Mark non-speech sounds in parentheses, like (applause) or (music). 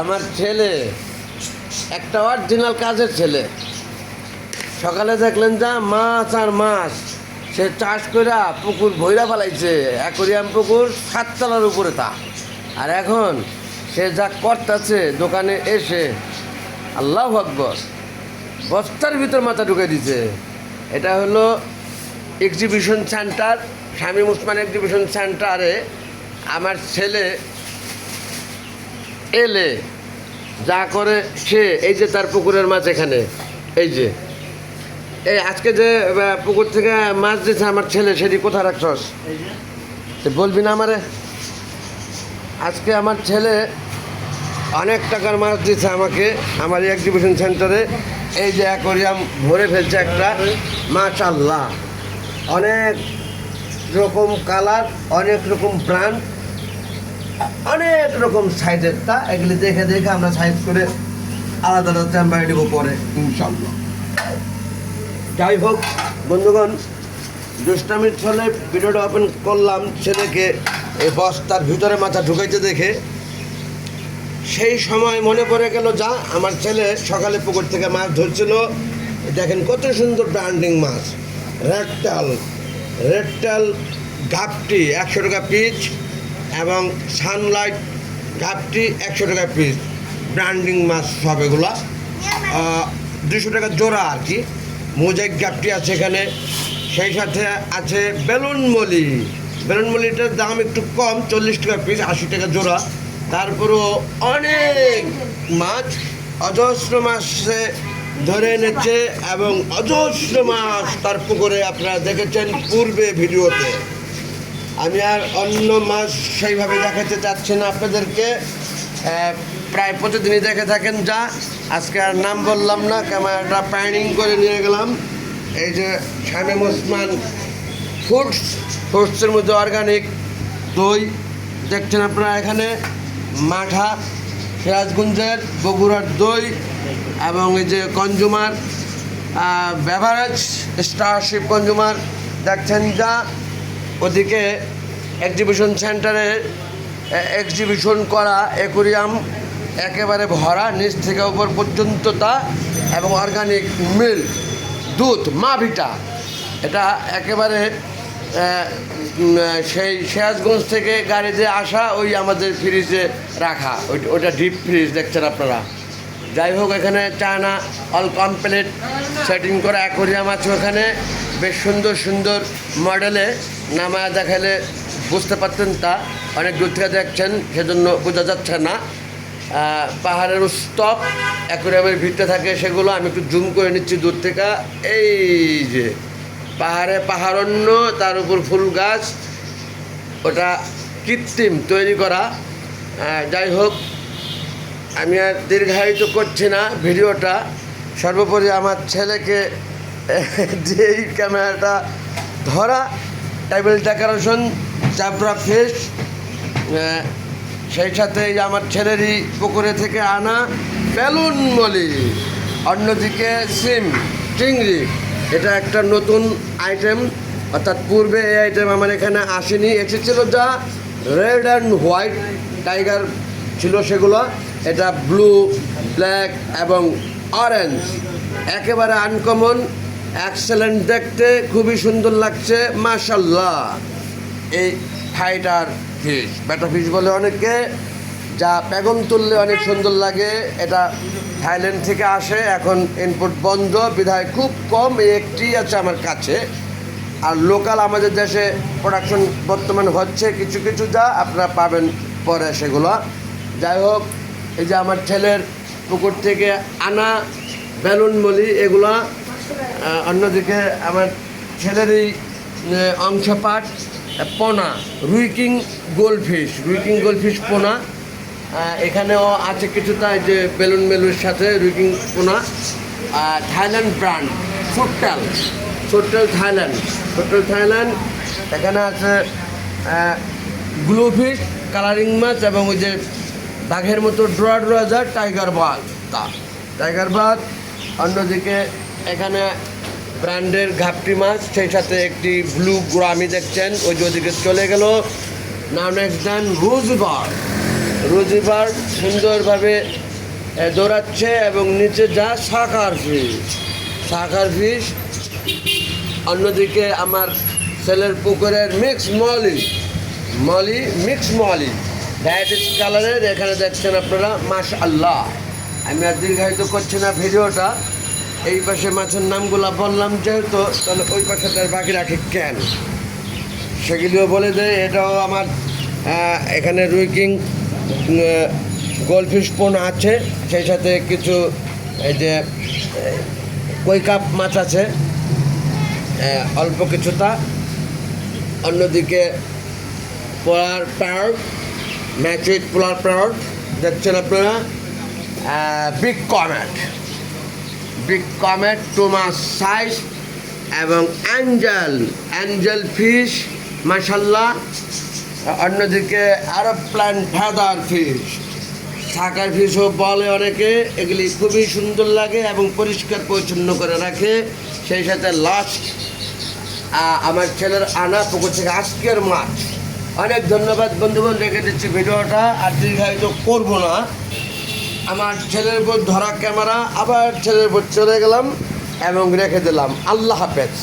আমার ছেলে, একটা অরিজিনাল কাজের ছেলে। সকালে দেখলেন যা, মাছ আর মাছ। সে চাষ করে পুকুর ভৈরা ফেলাইছে, অ্যাকোরিয়াম পুকুর সাততলার উপরে তা। আর এখন সে যা করতেছে, দোকানে এসে আল্লাহ আকবর, বস্তার ভিতর মাথা ঢুকে দিছে। এটা হলো এক্সিবিশন সেন্টার স্বামী মুসমান এক্সিবিশন সেন্টারে আমার ছেলে এলে যা করে সে, এই যে তার পুকুরের মাছ এখানে, এই যে। এই আজকে যে পুকুর থেকে মাছ দিয়েছে আমার ছেলে, সেটি কোথায় রাখছস? বলবি না আমারে? আজকে আমার ছেলে অনেক টাকার মাছ দিয়েছে আমাকে, আমার এই এক্সিবিশন সেন্টারে এই যে অ্যাকোরিয়াম ভরে ফেলছে একটা। মাছ মাশাল্লাহ অনেক রকম কালার অনেক রকম ব্র্যান্ড অনেক রকম সাইজের। তা এগুলি দেখে দেখে আমরা সাইজ করে আলাদা আলাদা চেম্বারে নেব পরে, ইনশাল্লাহ। যাই হোক, বন্ধুগণ, দুষ্টামির ছলে ভিডিওটা ওপেন করলাম ছেলেকে এই বস্তার ভিতরে মাথা ঢুকাইতে দেখে। সেই সময় মনে পড়ে গেল, যা, আমার ছেলে সকালে পুকুর থেকে মাছ ধরছিল। দেখেন কত সুন্দর ব্র্যান্ডিং মাছ। রেডটাল রেডটাল গাপটি, একশো টাকা পিচ। এবং সানলাইট গাপটি একশো টাকা পিস ব্র্যান্ডিং মাছ সব এগুলা। দুশো টাকা জোড়া আর কি। মোজাইক গাপটি আছে এখানে। সেই সাথে আছে বেলুন মলি। বেলুন মলিটার দাম একটু কম, চল্লিশ টাকা পিস আশি টাকা জোড়া। তারপরেও অনেক মাছ অজস্র মাসে ধরে এনেছে এবং অজস্র মাছ তার পুকুরে আপনারা দেখেছেন পূর্বে ভিডিওতে। আমি আর অন্য মাছ সেইভাবে দেখাতে চাচ্ছি না আপনাদেরকে। প্রায় প্রতিদিনই দেখে থাকেন যা। আজকে আর নাম বললাম না, ক্যামেরাটা প্যানিং করে নিয়ে গেলাম। এই যে শামিম ওসমান ফুডস, ফুডসের মধ্যে অর্গানিক দই। দেখছেন আপনারা এখানে মাঠা, সিরাজগঞ্জের বগুড়ার দই এবং এই যে কনজুমার বেভারেজ স্টারশিপ কনজুমার। দেখছেন যা, ওদিকে এক্সিবিশন সেন্টারে এক্সিবিশন করা অ্যাকোরিয়াম একেবারে ভরা, নিচ থেকে উপর পর্যন্ত তা, এবং অর্গানিক মিল্ক দুধ, মা ভিটা। এটা একেবারে সেই সিরাজগঞ্জ থেকে গাড়িতে আসা, ওই আমাদের ফ্রিজে রাখা। ওই- ওইটা ডিপ ফ্রিজ দেখছেন আপনারা। যাই হোক, এখানে চায়না অল কমপ্লিট সেটিং করা অ্যাকোরিয়াম আছে ওখানে। বেশ সুন্দর সুন্দর মডেলে নামায় দেখালে বুঝতে পারতেন তা, অনেক দূর থেকে দেখছেন, সেজন্য বোঝা যাচ্ছে না। পাহাড়ের স্তপ অ্যাকোরিয়ামের ভিতরে থাকে সেগুলো, আমি একটু জুম করে নিচ্ছি দূর থেকে। এই যে, পাহাড়ে পাহাড়ন্য, তার উপর ফুল গাছ, ওটা কৃত্রিম তৈরি করা। যাই হোক, আমি আর দীর্ঘায়িত করছি না ভিডিওটা। সর্বোপরি আমার ছেলেকে, (laughs) যেই ক্যামেরাটা ধরা টেবিল ডেকোরেশন চাপড়া ফিশ সেই সাথে আমার ছেলেরই পুকুরে থেকে আনা বেলুন মলি, অন্যদিকে সিম, চিংড়ি। এটা একটা নতুন আইটেম অর্থাৎ পূর্বে এই আইটেম আমার এখানে আসেনি। এসেছিল যা রেড অ্যান্ড হোয়াইট টাইগার ছিল সেগুলো। এটা ব্লু ব্ল্যাক এবং অরেঞ্জ একেবারে আনকমন এক্সেলেন্ট দেখতে, খুবই সুন্দর লাগছে, মাশাল্লাহ। এই ফাইটার ফিশ ব্যাটা ফিশ বলে অনেকে যা প্যাগন তুললে অনেক সুন্দর লাগে। এটা থাইল্যান্ড থেকে আসে এখন ইনপুট বন্ধ বিধায় খুব কম একটি আছে আমার কাছে। আর লোকাল আমাদের দেশে প্রোডাকশন বর্তমান হচ্ছে কিছু কিছু যা আপনারা পাবেন পরে সেগুলো। যাই হোক এই যে আমার ছেলের পুকুর থেকে আনা বেলুন মলি এগুলা অন্যদিকে আমার ছেলেরই অংশপাট আহ, পোনা, রুইকিং গোলফিশ রুইকিং গোলফিশ পোনা। এখানেও আছে কিছুটা যে বেলুন মেলুর সাথে রুইকিং পোনা। থাইল্যান্ড ব্র্যান্ড ফুটটাল ফুটটাল থাইল্যান্ড ফুটটাল থাইল্যান্ড। এখানে আছে গ্লোফিশ, কালারিং মাছ এবং ওই যে বাঘের মতো ড্রা ড্রা যা টাইগার বাঘ। টাইগার বাঘ, অন্যদিকে এখানে ব্র্যান্ডের ঘাপটি মাছ, সেই সাথে একটি ব্লু গ্রামি দেখছেন। ওই যে ওদিকে চলে গেল নাও নেক্সট দেন রুজিবার। সুন্দরভাবে দৌড়াচ্ছে এবং নিচে যা শাখার ফিশ শাকার ফিশ অন্যদিকে আমার ছেলের পুকুরের mix molly molly mix molly varieties কালারের এখানে দেখছেন আপনারা মাস আল্লাহ আমি আর দীর্ঘায়িত করছি না ভিডিওটা। এই পাশে মাছের নামগুলো বললাম যেহেতু, তাহলে ওই পাশে তার বাকি রাখি কেন? সেগুলিও বলে দেয়, এটাও আমার এখানে রুইকিং গোলফিশ পোন আছে, সেই সাথে কিছু, এই যে কই কাপ মাছ আছে অল্প কিছুটা, অন্যদিকে পোলার প্যারট ম্যাচিড পোলার প্যারট দেখছেন আপনারা বিগ কমেট কমেট টু মাস সাইজ এবং অ্যাঞ্জেল অ্যাঞ্জেল ফিশ মাসাল্লাহ অন্যদিকে আরব প্ল্যান্ট ফেদার ফিশ থাকার ফিশও বলে অনেকে, এগুলি খুবই সুন্দর লাগে এবং পরিষ্কার পরিচ্ছন্ন করে রাখে। সেই সাথে লাস্ট আমার ছেলের আনা পুকুর থেকে আজকের মাছ। অনেক ধন্যবাদ বন্ধুগণ, রেখে দিচ্ছি ভিডিওটা। আর দীর্ঘায়িত করব না। আমার ছেলের উপর ধরা ক্যামেরা, আবার ছেলের উপর চলে গেলাম এবং রেখে দিলাম। আল্লাহ হাফেজ।